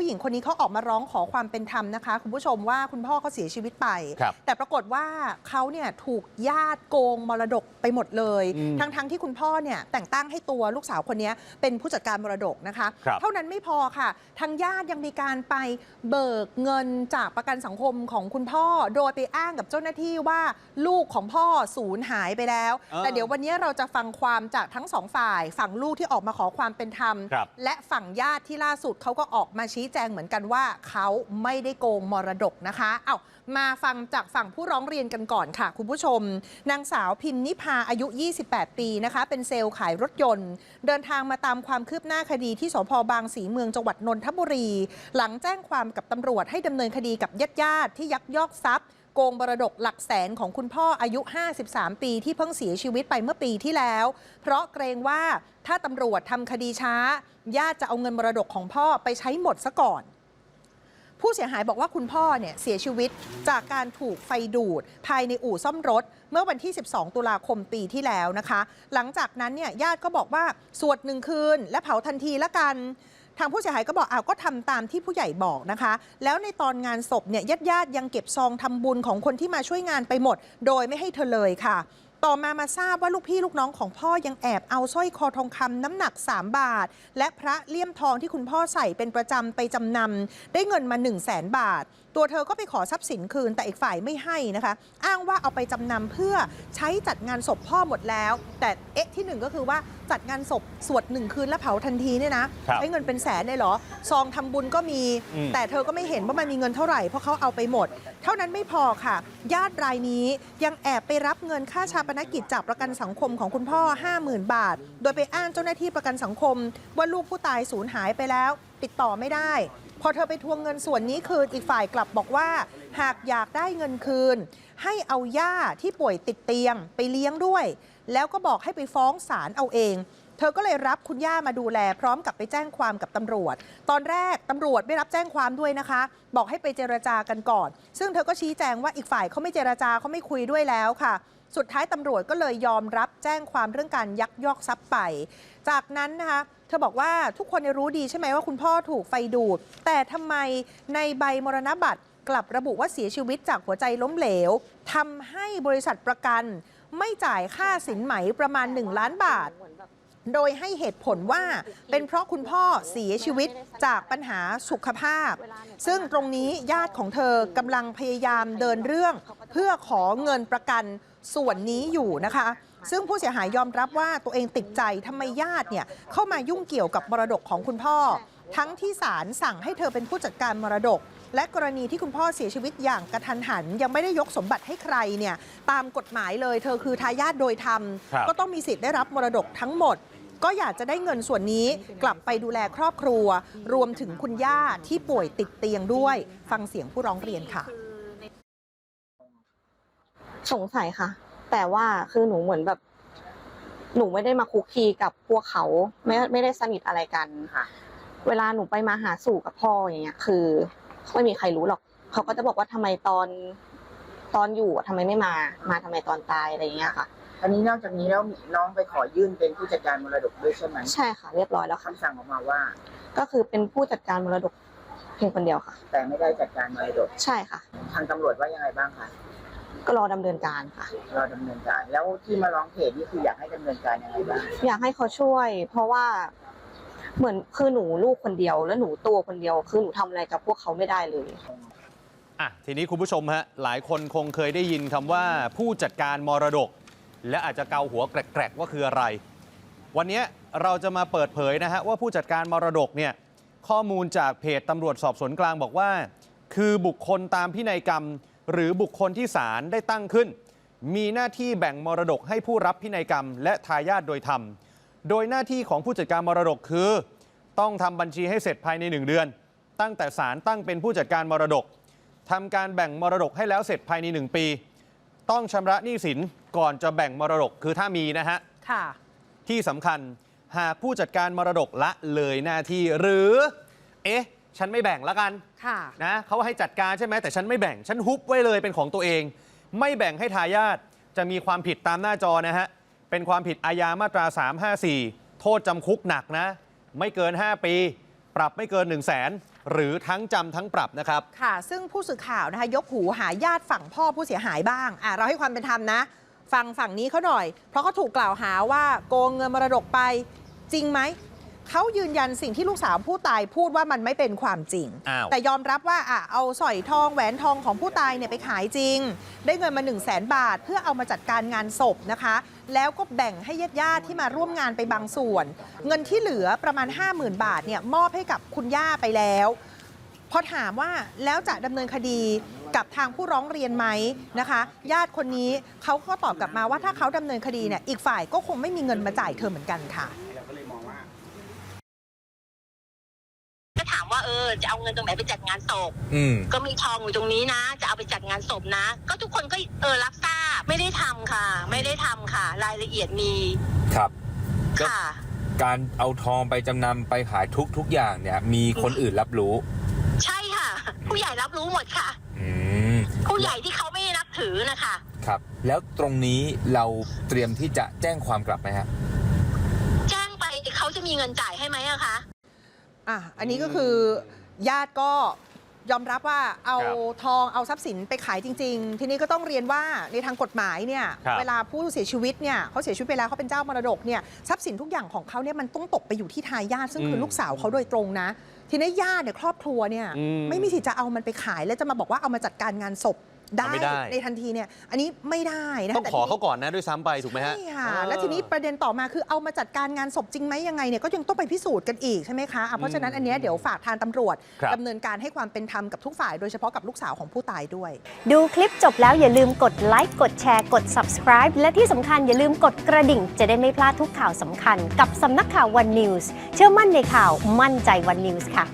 ผู้หญิงคนนี้เขาออกมาร้องขอความเป็นธรรมนะคะ คุณผู้ชมว่าคุณพ่อเขาเสียชีวิตไป ครับแต่ปรากฏว่าเขาเนี่ยถูกญาติโกงมรดกไปหมดเลย อืมทั้งๆที่คุณพ่อเนี่ยแต่งตั้งให้ตัวลูกสาวคนนี้เป็นผู้จัดการมรดกนะคะ ครับ เท่านั้นไม่พอค่ะ ทางญาติยังมีการไปเบิกเงินจากประกันสังคมของคุณพ่อ โดยไปอ้างกับเจ้าหน้าที่ว่าลูกของพ่อสูญหายไปแล้ว เออแต่เดี๋ยววันนี้เราจะฟังความจากทั้งสองฝ่าย ฝั่งลูกที่ออกมาขอความเป็นธรรม ครับ และฝั่งญาติที่ล่าสุดเขาก็ออกมาชี้แจงเหมือนกันว่าเขาไม่ได้โกงมรดกนะคะเอามาฟังจากฝั่งผู้ร้องเรียนกันก่อนค่ะ คุณผู้ชม นางสาวพิมนิพาอายุ 28 ปีนะคะ เป็นเซลล์ขายรถยนต์ เดินทางมาตามความคืบหน้าคดีที่สพบางสีเมืองจังหวัดนนทบุรี หลังแจ้งความกับตำรวจให้ดำเนินคดีกับญาติญาติที่ยักยอกทรัพย์ โกงมรดกหลักแสนของคุณพ่ออายุ 53 ปีที่เพิ่งเสียชีวิตไปเมื่อปีที่แล้ว เพราะเกรงว่าถ้าตำรวจทำคดีช้า ญาติจะเอาเงินมรดกของพ่อไปใช้หมดซะก่อนผู้เสียหายบอกว่าคุณพ่อเนี่ยเสียชีวิตจากการถูกไฟดูด ภายในอู่ซ่อมรถ เมื่อวันที่ 12 ตุลาคมปีที่แล้วนะคะ หลังจากนั้นเนี่ยญาติก็บอกว่า สวดหนึ่งคืน และเผาทันทีละกัน ทางผู้เสียหายก็บอกอ้าวก็ทำตามที่ผู้ใหญ่บอกนะคะ แล้วในตอนงานศพเนี่ยญาติญาติๆยังเก็บซองทำบุญของคนที่มาช่วยงานไปหมด โดยไม่ให้เธอเลยค่ะ ต่อมามาทราบว่าลูกพี่ลูกน้องของพ่อยังแอบเอาสร้อยคอทองคำน้ำหนัก 3 บาท และพระเลี่ยมทองที่คุณพ่อใส่เป็นประจำไปจำนำได้เงินมา 1 0 0 0 0แสนบาท ตัวเธอก็ไปขอทรัพย์สินคืนแต่อีกฝ่ายไม่ให้นะคะ อ้างว่าเอาไปจำนำเพื่อใช้จัดงานศพพ่อหมดแล้ว แต่เอ๊ะที่หนึ่งก็คือว่าจัดงานศพสวดหนึ่งคืนแล้วเผาทันทีเนี่ยนะครับใช้เงินเป็นแสนเลยเหรอ ซองทำบุญก็มี อืม แต่เธอก็ไม่เห็นว่ามันมีเงินเท่าไหร่เพราะเขาเอาไปหมด เท่านั้นไม่พอค่ะ ญาติรายนี้ยังแอบไปรับเงินค่าชาปนกิจจากประกันสังคมของคุณพ่อ 50,000 บาท โดยไปอ้างเจ้าหน้าที่ประกันสังคม ว่าลูกผู้ตายสูญหายไปแล้ว ติดต่อไม่ได้ พอเธอไปทวงเงินส่วนนี้คืนอีกฝ่ายกลับบอกว่า หากอยากได้เงินคืน ให้เอาย่าที่ป่วยติดเตียงไปเลี้ยงด้วย แล้วก็บอกให้ไปฟ้องศาลเอาเอง เธอก็เลยรับคุณย่ามาดูแล พร้อมกับไปแจ้งความกับตำรวจ ตอนแรกตำรวจไม่รับแจ้งความด้วยนะคะ บอกให้ไปเจรจากันก่อน ซึ่งเธอก็ชี้แจงว่าอีกฝ่ายเขาไม่เจรจาเขาไม่คุยด้วยแล้วค่ะสุดท้ายตำรวจก็เลยยอมรับแจ้งความเรื่องการยักยอกทรัพย์ไป จากนั้นนะคะ เธอบอกว่าทุกคนรู้ดีใช่ไหมว่าคุณพ่อถูกไฟดูด แต่ทำไมในใบมรณบัตรกลับระบุว่าเสียชีวิตจากหัวใจล้มเหลวทำให้บริษัทประกัน ไม่จ่ายค่าสินไหมประมาณ 1 ล้านบาท โดยให้เหตุผลว่าเป็นเพราะคุณพ่อเสียชีวิตจากปัญหาสุขภาพ ซึ่งตรงนี้ญาติของเธอกำลังพยายามเดินเรื่อง เพื่อขอเงินประกันส่วนนี้อยู่นะคะ ซึ่งผู้เสียหายยอมรับว่าตัวเองติดใจทำไมญาติเนี่ยเข้ามายุ่งเกี่ยวกับมรดกของคุณพ่อ ทั้งที่ศาลสั่งให้เธอเป็นผู้จัดการมรดก และกรณีที่คุณพ่อเสียชีวิตอย่างกระทันหัน ยังไม่ได้ยกสมบัติให้ใครเนี่ยตามกฎหมายเลย เธอคือทายาทโดยธรรม ครับ ก็ต้องมีสิทธิ์ได้รับมรดกทั้งหมด ก็อยากจะได้เงินส่วนนี้กลับไปดูแลครอบครัว รวมถึงคุณย่าที่ป่วยติดเตียงด้วย ฟังเสียงผู้ร้องเรียนค่ะ สงสัยค่ะ แต่ว่าคือหนูเหมือนแบบ หนูไม่ได้มาคุกคีกับพวกเขาไม่ไม่ได้สนิทอะไรกัน ค่ะ เวลาหนูไปมาหาสู่กับพ่ออย่างเงี้ย คือไม่มีใครรู้หรอก เขาก็จะบอกว่าทำไมตอนตอนอยู่อะทำไมไม่มา มาทำไมตอนตายอะไรอย่างเงี้ยค่ะ อันนี้นอกจากนี้แล้วน้องไปขอยื่นเป็นผู้จัดการมรดกด้วยใช่ไหมใช่ค่ะ เรียบร้อยแล้วค่ะ คำสั่งออกมาว่า ก็คือเป็นผู้จัดการมรดกเพียงคนเดียวค่ะ แต่ไม่ได้จัดการมรดก ใช่ค่ะ ทางตำรวจว่ายังไงบ้างคะ ก็รอดำเนินการค่ะ เราดำเนินการ แล้วที่มาร้องเพจนี่คืออยากให้ดำเนินการยังไงบ้างอยากให้เขาช่วย เพราะว่า เหมือนคือหนูลูกคนเดียว แล้วหนูตัวคนเดียว คือหนูทำอะไรกับพวกเขาไม่ได้เลย อะทีนี้คุณผู้ชมฮะหลายคนคงเคยได้ยินคำว่าผู้จัดการมรดก และอาจจะเกาหัวแกรกๆว่าคืออะไร วันนี้เราจะมาเปิดเผยนะฮะว่าผู้จัดการมรดกเนี่ยข้อมูลจากเพจตำรวจสอบสวนกลางบอกว่า คือบุคคลตามพินัยกรรม หรือบุคคลที่ศาลได้ตั้งขึ้น มีหน้าที่แบ่งมรดกให้ผู้รับพินัยกรรม และทายาทโดยธรรม โดยหน้าที่ของผู้จัดการมรดกคือ ต้องทำบัญชีให้เสร็จภายใน 1 เดือน ตั้งแต่ศาลตั้งเป็นผู้จัดการมรดกทำการแบ่งมรดกให้แล้วเสร็จภายใน 1 ปี ต้องชำระหนี้สินก่อนจะแบ่งมรดกคือถ้ามีนะฮะค่ะ ที่สำคัญหากผู้จัดการมรดกละเลยหน้าที่หรือ เอ๊ะ ฉันไม่แบ่งละกันค่ะนะเขาให้จัดการใช่ไหมแต่ฉันไม่แบ่ง ฉันฮุบไว้เลยเป็นของตัวเอง ไม่แบ่งให้ทายาทจะมีความผิดตามหน้าจอนะฮะ เป็นความผิดอาญามาตรา 354 โทษจำคุกหนักนะ ไม่เกิน 5 ปี ปรับไม่เกิน 1 0 0 0 0แสนหรือทั้งจำทั้งปรับนะครับ ค่ะ ซึ่งผู้สื่อข่าวนะคะยกหูหาญาติฝั่งพ่อผู้เสียหายบ้างอะเราให้ความเป็นธรรมนะฟังฝั่งนี้เขาหน่อย เพราะเขาถูกกล่าวหาว่าโกงเงินมรดกไปจริงไหม เขายืนยันสิ่งที่ลูกสาวผู้ตายพูดว่ามันไม่เป็นความจริง อ้าว แต่ยอมรับว่าอะเอาสร้อยทองแหวนทองของผู้ตายเนี่ยไปขายจริง ได้เงินมา 1 0 0 0 0แสนบาท เพื่อเอามาจัดการงานศพนะคะ แล้วก็แบ่งให้ญาติญาติๆที่มาร่วมงานไปบางส่วน เงินที่เหลือประมาณ 50,000 บาทเนี่ยมอบให้กับคุณย่าไปแล้ว พอถามว่าแล้วจะดำเนินคดีกับทางผู้ร้องเรียนไหมนะคะ ญาติคนนี้เขาก็ตอบกลับมาว่าถ้าเขาดำเนินคดีเนี่ยอีกฝ่ายก็คงไม่มีเงินมาจ่ายเธอเหมือนกันค่ะ เออจะเอาเงินตรงไหนไปจัดงานศพอืมก็มีทองอยู่ตรงนี้นะ จะเอาไปจัดงานศพนะ ก็ทุกคนก็เออรับทราบไม่ได้ทำค่ะ ไม่ได้ทำค่ะ รายละเอียดมีครับก็ค่ะ การเอาทองไปจำนำไปขายทุกทุกอย่างเนี่ย มีคนอื่นรับรู้ ใช่ค่ะ ผู้ใหญ่รับรู้หมดค่ะ อืมผู้ใหญ่ที่เขาไม่ได้นับถือนะคะ ครับ แล้วตรงนี้เราเตรียมที่จะแจ้งความกลับไหมฮะ แจ้งไปเขาจะมีเงินจ่ายให้ไหมอะคะ อะอันนี้ก็คือญาติก็ยอมรับว่าเอาครับทองเอาทรัพย์สินไปขายจริง ๆ ทีนี้ก็ต้องเรียนว่าในทางกฎหมายเนี่ยครับเวลาผู้เสียชีวิตเนี่ยเขาเสียชีวิตไปแล้วเขาเป็นเจ้ามรดกเนี่ยทรัพย์สินทุกอย่างของเขาเนี่ยมันต้องตกไปอยู่ที่ทายาทซึ่งคือลูกสาวเขาโดยตรงนะ ทีนี้ญาติเนี่ยครอบครัวเนี่ยอืมไม่มีสิทธิ์จะเอามันไปขายแล้วจะมาบอกว่าเอามาจัดการงานศพ ได้ไม่ได้ ในทันทีเนี่ยอันนี้ไม่ได้นะต้องแต่ขอทีนี้ เขาก่อนนะด้วยซ้ำไปถูกไหมฮะใช่ค่ะ เออ แล้วทีนี้ประเด็นต่อมาคือเอามาจัดการงานศพจริงไหมยังไงเนี่ยก็ยังต้องไปพิสูจน์กันอีกใช่ไหมคะอะเพราะฉะนั้นอันเนี้ยเดี๋ยวฝากทางตำรวจครับ ดำเนินการให้ความเป็นธรรมกับทุกฝ่ายโดยเฉพาะกับลูกสาวของผู้ตายด้วย ดูคลิปจบแล้วอย่าลืมกดไลค์กดแชร์กด subscribe และที่สำคัญอย่าลืมกดกระดิ่ง จะได้ไม่พลาดทุกข่าวสำคัญ กับสำนักข่าว One News เชื่อมั่นในข่าวมั่นใจ One News ค่ะ